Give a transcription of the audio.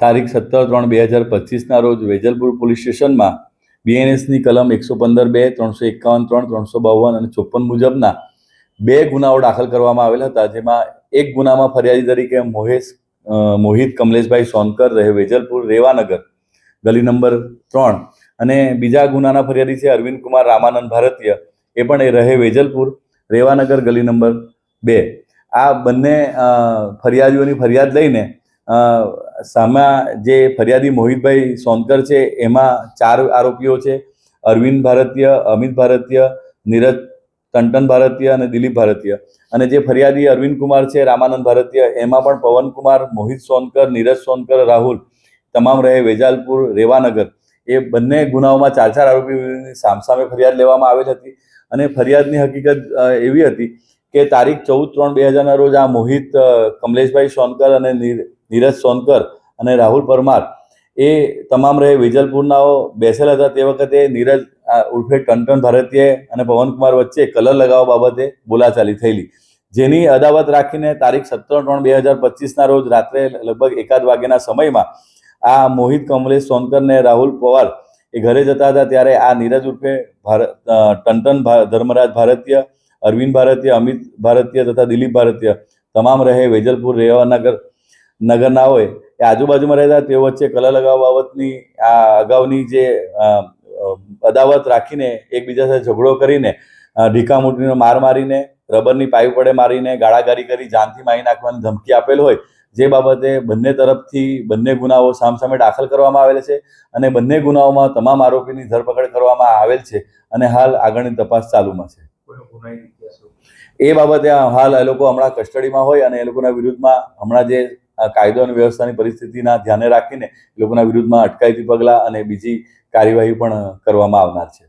તારીખ સત્તર ત્રણ બે હજાર પચીસના રોજ વેજલપુર પોલીસ સ્ટેશનમાં બીએનએસની કલમ એકસો પંદર બે, ત્રણસો એકાવન, ત્રણ, ત્રણસો બાવન અને ચોપન મુજબના બે ગુનાઓ દાખલ કરવામાં આવેલા હતા, જેમાં એક ગુનામાં ફરિયાદી તરીકે મોહેશ મોહિત કમલેશભાઈ સોનકર રહે વેજલપુર, રેવાનગર. ગલી નંબર ત્રણ. અને બીજા ગુનાના ફરિયાદી છે અરવિંદ કુમાર રામાનંદ ભારતીય. એ પણ એ રહે વેજલપુર, રેવાનગર, ગલી નંબર બે. આ બંને ફરિયાદીઓની ફરિયાદ લઈને સામા જે ફરિયાદી મોહિતભાઈ સોનકર છે, એમાં ચાર આરોપીઓ છે. અરવિંદ ભારતીય, અમિત ભારતીય, નીરજ ટંટન ભારતીય અને દિલીપ ભારતીય. અને જે ફરિયાદી અરવિંદ કુમાર છે, રામાનંદ ભારતીય, એમાં પણ પવન કુમાર, મોહિત સોનકર, નીરજ સોનકર, રાહુલ, તમામ રહે વેજાલપુર, રેવાનગર. એ બંને ગુનાઓમાં ચાર ચાર આરોપીઓની સામસામે ફરિયાદ લેવામાં આવેલ હતી. અને ફરિયાદની હકીકત એવી હતી કે તારીખ ચૌદ ત્રણ બે હજારના રોજ આ મોહિત કમલેશભાઈ સોનકર અને નીરજ સોનકર અને રાહુલ પરમાર એ તમામ રહે વેજલપુરનાઓ બેસેલા હતા. તે વખતે નીરજ ઉર્ફે ટંટન ભારતીય અને પવનકુમાર વચ્ચે કલર લગાવવા બાબતે બોલાચાલી થયેલી. જેની અદાવત રાખીને તારીખ સત્તર ત્રણ બે હજાર પચીસના રોજ રાત્રે લગભગ એકાદ વાગ્યાના સમયમાં આ મોહિત કમલેશ સોનકર ને રાહુલ પવાર એ ઘરે જતા હતા ત્યારે આ નીરજ ઉર્ફે ભારત ભા- ધર્મરાજ ભારતીય, અરવિંદ ભારતીય, અમિત ભારતીય તથા દિલીપ ભારતીય તમામ રહે વેજલપુર રેવાનગર નગરના હોય. એ આજુબાજુમાં રહેતા તેઓ વચ્ચે કલર લગાવવા બાબતની આ અગાઉની જે અદાવત રાખીને એકબીજા સાથે ઝઘડો કરીને ઢીકામૂટીનો માર મારીને રબરની પાઇપ વડે મારીને ગાળાગારી કરી જાનથી મારી નાખવાની ધમકી આપેલ હોય જે બાબતે બંને તરફથી બંને ગુનાઓ સામસામે દાખલ કરવામાં આવેલ છે અને બંને ગુનાઓમાં તમામ આરોપીની ધરપકડ કરવામાં આવેલ છે અને હાલ આગળની તપાસ ચાલુમાં છે. એ બાબતે હાલ એ લોકો હમણાં કસ્ટડીમાં હોય અને એ લોકોના વિરુદ્ધમાં હમણાં જે કાયદો અને વ્યવસ્થાની પરિસ્થિતિના ધ્યાને રાખીને લોકોના વિરુદ્ધમાં અટકાયતી પગલાં અને બીજી કાર્યવાહી પણ કરવામાં આવનાર છે.